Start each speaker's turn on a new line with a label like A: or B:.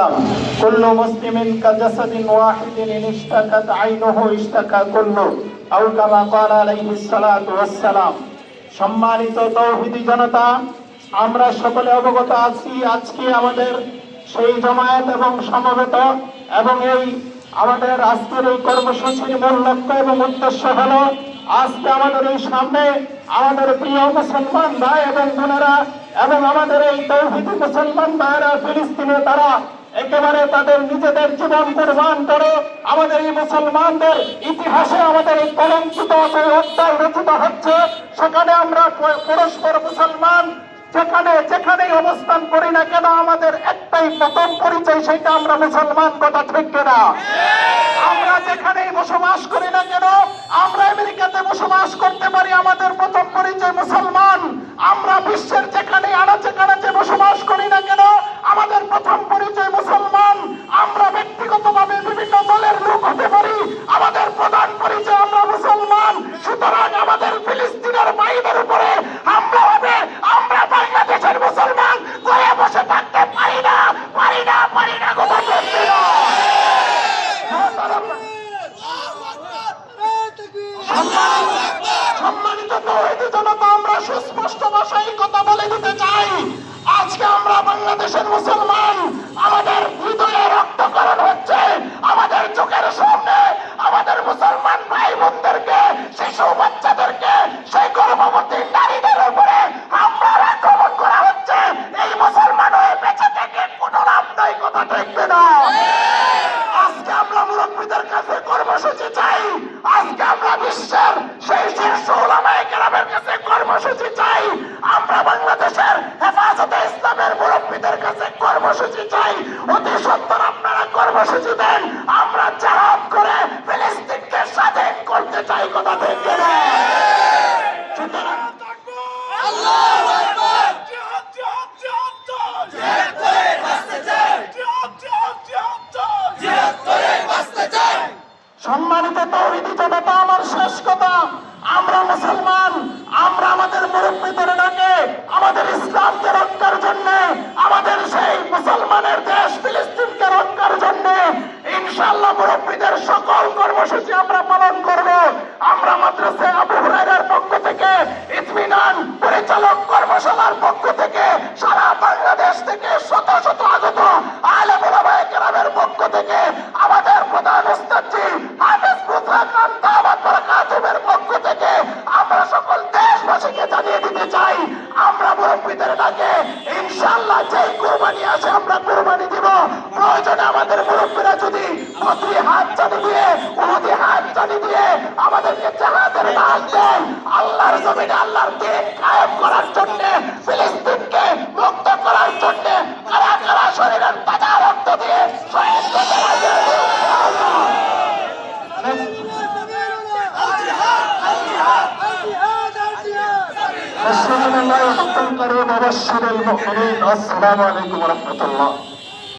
A: ইসলাম কুল্লু মুসলিমিন কাজাসাদিন ওয়াহিদিন in ইশতাকাত, আইনুহু ইশতাকা কুল্লু, আও কামা ক্বালা আলাইহিস সালাতু ওয়াস সালাম সম্মানিত তাওহীদি জনতা, আমরা সকলে অবগত আছি আজকে আমাদের সেই জামায়াত এবং সমবেত এবং এই আমাদের আজকের এই কর্মসূচির মূল লক্ষ্য এবং উদ্দেশ্য হলো, আজকে আমাদের এই সামনে আমাদের প্রিয় মুসলমান ভাই এবং বোনেরা এবং আমাদের এই তৌহিদি মুসলমান ভাইরা ফিলিস্তিনে তারা একেবারে তাদের নিজেদের জীবন কোরবান করে আমাদের এই মুসলমানদের ইতিহাসে আমাদের এই কলঙ্কিত অধ্যায় রচিত হচ্ছে। সেখানে আমরা পরস্পর মুসলমান যেখানে যেখানেই অবস্থান করি না কেন আমাদের একটাই প্রথম পরিচয় সেটা আমরা মুসলমান কথা ঠিক কিনা? আমরা যেখানেই বসবাস করি না কেন আমরা আমেরিকাতে বসবাস করতে পারি আমাদের প্রথম পরিচয় মুসলমান আমরা বিশ্বের যেখানে আনাচে কানাচে বসবাস করি না কেন আমাদের প্রথম পরিচয় মুসলমান আমরা ব্যক্তিগতভাবে বিভিন্ন দলের লোক হতে পারি আমাদের প্রধান পরিচয় আমরা মুসলমান সুতরাং আমাদের ফিলিস্তিনের মাইদের উপরে হামলা হবে আমরা বাংলাদেশের মুসলমান ঘরে বসে থাকতে পারি না পারি না পারি না কথা বলছি না সম্মানিত তৌহিদি জনতা, আমরা সুস্পষ্ট ভাষায় কথা বলে দিতে চাই। আজকে আমরা বাংলাদেশের মুসলমান, আমাদের হৃদয়ে রক্তকরণ হচ্ছে, আমাদের চোখের সামনে আমাদের মুসলমান ভাই বোনদেরকে শিশু বাচ্চাদেরকে, সেই গর্ভবতী নারীদের উপরে হামলার আক্রমণ করা হচ্ছে। এই মুসলমান হয়ে বেঁচে থেকে কোনো লাভ নাই, কথা দেখবে না আজকে আমরা মুরব্বীদের কাছে কর্মসূচি চাই। আজকে আমরা বিশ্বের সেই শীর্ষ ওলামায়ে কাছে কর্মসূচি চাই। আমরা বাংলাদেশের হেফাজতে ইসলামের মুরব্বীদের কাছে কর্মসূচি চাই। অতি সত্তর আপনারা কর্মসূচি দেন। আমরা জাহাজ করে ফিলিস্তিনকে স্বাধীন করতে চাই, কথা সুতরাং সম্মানিত তৌহিদি আমরা মুসলমান, আমরা আমাদের মুরব্বীদের আমাদের ইসলামকে রক্ষার জন্য, আমাদের সেই মুসলমানের দেশ ফিলিস্তিনকে রক্ষার জন্য ইনশাল্লাহ মুরব্বীদের সকল কর্মসূচি السلام عليكم ورحمة الله وبركاته السلام عليكم ورحمة الله